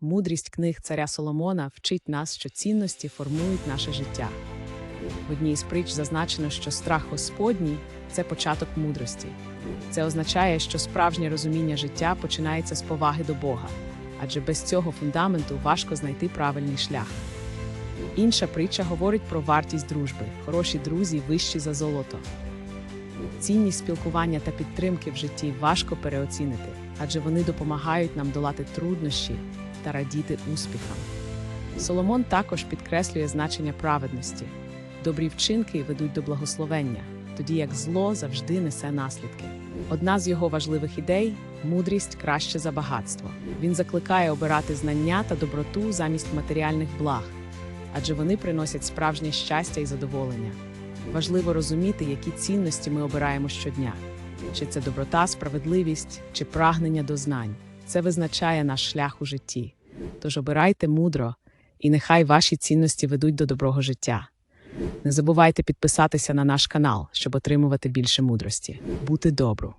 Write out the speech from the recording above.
Мудрість книг царя Соломона вчить нас, що цінності формують наше життя. В одній з притч зазначено, що страх Господній це початок мудрості. Це означає, що справжнє розуміння життя починається з поваги до Бога, адже без цього фундаменту важко знайти правильний шлях. Інша притча говорить про вартість дружби. Хороші друзі вищі за золото. Цінність спілкування та підтримки в житті важко переоцінити, адже вони допомагають нам долати труднощі та радіти успіхам. Соломон також підкреслює значення праведності. Добрі вчинки ведуть до благословення, тоді як зло завжди несе наслідки. Одна з його важливих ідей мудрість краще за багатство. Він закликає обирати знання та доброту замість матеріальних благ, адже вони приносять справжнє щастя і задоволення. Важливо розуміти, які цінності ми обираємо щодня: чи це доброта, справедливість, чи прагнення до знань. Це визначає наш шлях у житті. Тож обирайте мудро, і нехай ваші цінності ведуть до доброго життя. Не забувайте підписатися на наш канал, щоб отримувати більше мудрості. Бути добру.